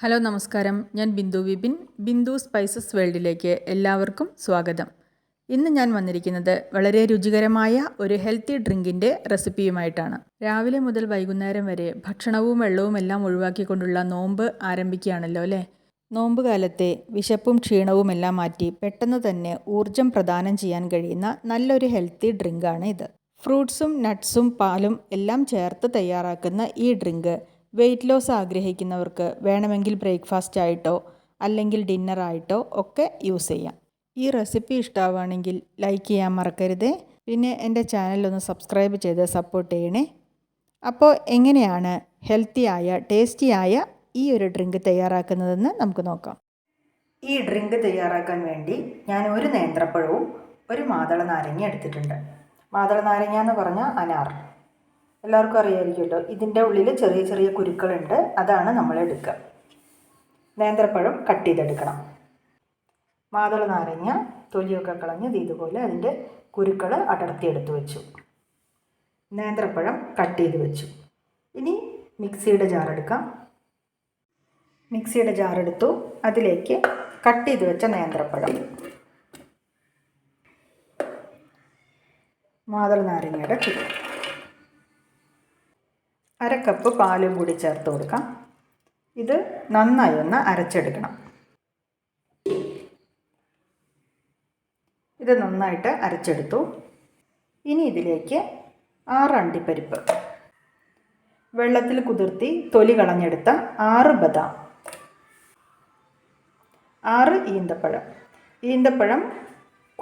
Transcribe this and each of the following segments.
Hello നമസ്കാരം. ഞാൻ Bindu Vipin Bindu spices വേൾഡിലേക്ക് എല്ലാവർക്കും സ്വാഗതം. ഇന്ന് ഞാൻ വന്നിരിക്കുന്നത് വളരെ രുചികരമായ ഒരു ഹെൽത്തി ഡ്രിങ്കിന്റെ റെസിപ്പിയുമായിട്ടാണ്. രാവിലെ മുതൽ വൈകുന്നേരം വരെ ഭക്ഷണവും വെള്ളവും എല്ലാം ഒഴിവാക്കിക്കൊണ്ടുള്ള നോമ്പ് ആരംഭിക്കുകയാണല്ലോ അല്ലേ? നോമ്പ് കാലത്തെ വിശപ്പും ക്ഷീണവും എല്ലാം മാറ്റി പെട്ടെന്ന് തന്നെ ഊർജം പ്രദാനം ചെയ്യാൻ കഴിയുന്ന നല്ലൊരു ഹെൽത്തി ഡ്രിങ്കാണ് ഇത്. ഫ്രൂട്ട്സും നട്ട്സും പാലും എല്ലാം ചേർത്ത് തയ്യാറാക്കുന്ന ഈ ഡ്രിങ്ക് വെയിറ്റ് ലോസ് ആഗ്രഹിക്കുന്നവർക്ക് വേണമെങ്കിൽ ബ്രേക്ക്ഫാസ്റ്റ് ആയിട്ടോ അല്ലെങ്കിൽ ഡിന്നറായിട്ടോ ഒക്കെ യൂസ് ചെയ്യാം. ഈ റെസിപ്പി ഇഷ്ടമാവുകയാണെങ്കിൽ ലൈക്ക് ചെയ്യാൻ മറക്കരുത്. പിന്നെ എന്റെ ചാനലൊന്ന് സബ്സ്ക്രൈബ് ചെയ്ത് സപ്പോർട്ട് ചെയ്യണേ. അപ്പോൾ എങ്ങനെയാണ് ഹെൽത്തിയായ ടേസ്റ്റിയായ ഈ ഒരു ഡ്രിങ്ക് തയ്യാറാക്കുന്നതെന്ന് നമുക്ക് നോക്കാം. ഈ ഡ്രിങ്ക് തയ്യാറാക്കാൻ വേണ്ടി ഞാൻ ഒരു നേന്ത്രപ്പഴവും ഒരു മാതള നാരങ്ങ എടുത്തിട്ടുണ്ട്. മാതള നാരങ്ങ എന്ന് പറഞ്ഞാൽ അനാർ. എല്ലാവർക്കും അറിയാമായിരിക്കുമല്ലോ ഇതിന്റെ ഉള്ളിൽ ചെറിയ ചെറിയ കുരുക്കളുണ്ട്. അതാണ് നമ്മൾ എടുക്കുക നേന്ത്രപ്പഴം കട്ട് ചെയ്തെടുക്കണം. മാതള നാരങ്ങ തൊലിയൊക്കെ കളഞ്ഞ് ഇതുപോലെ അതിന്റെ കുരുക്കൾ അടർത്തിയെടുത്ത് വെച്ചു. നേന്ത്രപ്പഴം കട്ട് ചെയ്ത് വെച്ചു. ഇനി മിക്സിയുടെ ജാർ എടുക്കാം. മിക്സിയുടെ ജാർ എടുത്തു. അതിലേക്ക് കട്ട് ചെയ്ത് വെച്ച നേന്ത്രപ്പഴം. മാതള നാരങ്ങയുടെ കുരു. അര കപ്പ് പാലും കൂടി ചേർത്ത് കൊടുക്കാം. ഇത് നന്നായി ഒന്ന് അരച്ചെടുക്കണം. ഇത് നന്നായിട്ട് അരച്ചെടുത്തു. ഇനി ഇതിലേക്ക് ആറ് അണ്ടിപ്പരിപ്പ്. വെള്ളത്തിൽ കുതിർത്തി തൊലി കളഞ്ഞെടുത്ത ആറ് ബദാം. ആറ് ഈന്തപ്പഴം. ഈന്തപ്പഴം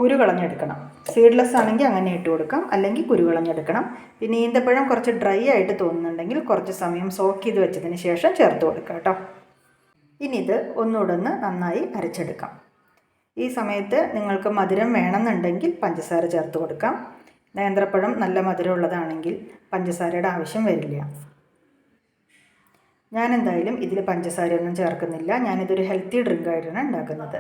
കുരു കളഞ്ഞെടുക്കണം. സീഡ്ലെസ് ആണെങ്കിൽ അങ്ങനെ ഇട്ട് കൊടുക്കാം. അല്ലെങ്കിൽ കുരുവിളഞ്ഞെടുക്കണം പിന്നെ ഈന്തപ്പഴം കുറച്ച് ഡ്രൈ ആയിട്ട് തോന്നുന്നുണ്ടെങ്കിൽ കുറച്ച് സമയം സോക്ക് ചെയ്ത് വെച്ചതിന് ശേഷം ചേർത്ത് കൊടുക്കുക കേട്ടോ. ഇനി ഇത് ഒന്നുകൂടെ ഒന്ന് നന്നായി അരച്ചെടുക്കാം. ഈ സമയത്ത് നിങ്ങൾക്ക് മധുരം വേണമെന്നുണ്ടെങ്കിൽ പഞ്ചസാര ചേർത്ത് കൊടുക്കാം. നേന്ത്രപ്പഴം നല്ല മധുരമുള്ളതാണെങ്കിൽ പഞ്ചസാരയുടെ ആവശ്യം വരില്ല. ഞാൻ എന്തായാലും ഇതിൽ പഞ്ചസാരയൊന്നും ചേർക്കുന്നില്ല. ഞാനിതൊരു ഹെൽത്തി ഡ്രിങ്കായിട്ടാണ് ഉണ്ടാക്കുന്നത്.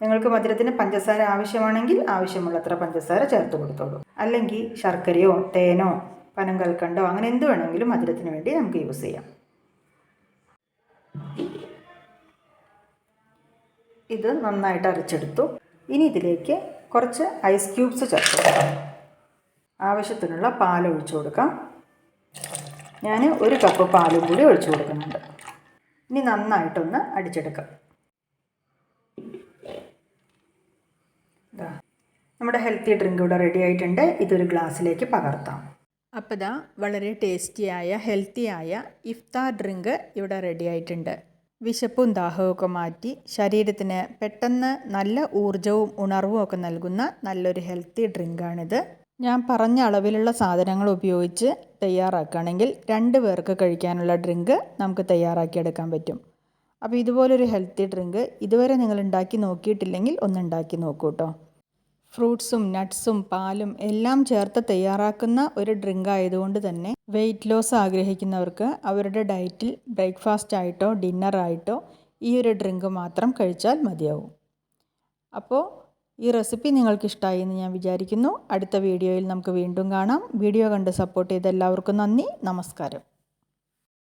നിങ്ങൾക്ക് മധുരത്തിന് പഞ്ചസാര ആവശ്യമാണെങ്കിൽ ആവശ്യമുള്ളത്ര പഞ്ചസാര ചേർത്ത് കൊടുത്തോളൂ. അല്ലെങ്കിൽ ശർക്കരയോ തേനോ പനം കൽക്കണ്ടോ അങ്ങനെ എന്ത് വേണമെങ്കിലും മധുരത്തിന് വേണ്ടി നമുക്ക് യൂസ് ചെയ്യാം. ഇത് നന്നായിട്ട് അരച്ചെടുത്തു. ഇനി ഇതിലേക്ക് കുറച്ച് ഐസ് ക്യൂബ്സ് ചേർത്ത് ആവശ്യത്തിനുള്ള പാൽ ഒഴിച്ചു കൊടുക്കാം. ഞാൻ ഒരു കപ്പ് പാലും കൂടി ഒഴിച്ചു കൊടുക്കുന്നുണ്ട്. ഇനി നന്നായിട്ടൊന്ന് അടിച്ചെടുക്കാം. നമ്മുടെ ഹെൽത്തി ഡ്രിങ്ക് ഇവിടെ റെഡി ആയിട്ടുണ്ട്. ഇതൊരു ഗ്ലാസ്സിലേക്ക് പകർത്താം. അപ്പോൾ ഇതാ വളരെ ടേസ്റ്റിയായ ഹെൽത്തിയായ ഇഫ്താർ ഡ്രിങ്ക് ഇവിടെ റെഡി ആയിട്ടുണ്ട്. വിശപ്പും ദാഹവും ഒക്കെ മാറ്റി ശരീരത്തിന് പെട്ടെന്ന് നല്ല ഊർജവും ഉണർവും ഒക്കെ നൽകുന്ന നല്ലൊരു ഹെൽത്തി ഡ്രിങ്കാണിത് ഞാൻ പറഞ്ഞ അളവിലുള്ള സാധനങ്ങൾ ഉപയോഗിച്ച് തയ്യാറാക്കുകയാണെങ്കിൽ രണ്ട് പേർക്ക് കഴിക്കാനുള്ള ഡ്രിങ്ക് നമുക്ക് തയ്യാറാക്കിയെടുക്കാൻ പറ്റും. അപ്പോൾ ഇതുപോലൊരു ഹെൽത്തി ഡ്രിങ്ക് ഇതുവരെ നിങ്ങൾ ഉണ്ടാക്കി നോക്കിയിട്ടില്ലെങ്കിൽ ഒന്ന് ഉണ്ടാക്കി നോക്കൂ കേട്ടോ ഫ്രൂട്ട്സും നട്ട്സും പാലും എല്ലാം ചേർത്ത് തയ്യാറാക്കുന്ന ഒരു ഡ്രിങ്ക് ആയതുകൊണ്ട് തന്നെ വെയിറ്റ് ലോസ് ആഗ്രഹിക്കുന്നവർക്ക് അവരുടെ ഡയറ്റിൽ ബ്രേക്ക്ഫാസ്റ്റ് ആയിട്ടോ ഡിന്നർ ആയിട്ടോ ഈ ഒരു ഡ്രിങ്ക് മാത്രം കഴിച്ചാൽ മതിയാവും. അപ്പോൾ ഈ റെസിപ്പി നിങ്ങൾക്ക് ഇഷ്ടമായി എന്ന് ഞാൻ വിചാരിക്കുന്നു. അടുത്ത വീഡിയോയിൽ നമുക്ക് വീണ്ടും കാണാം. വീഡിയോ കണ്ട് സപ്പോർട്ട് ചെയ്ത എല്ലാവർക്കും നന്ദി. നമസ്കാരം.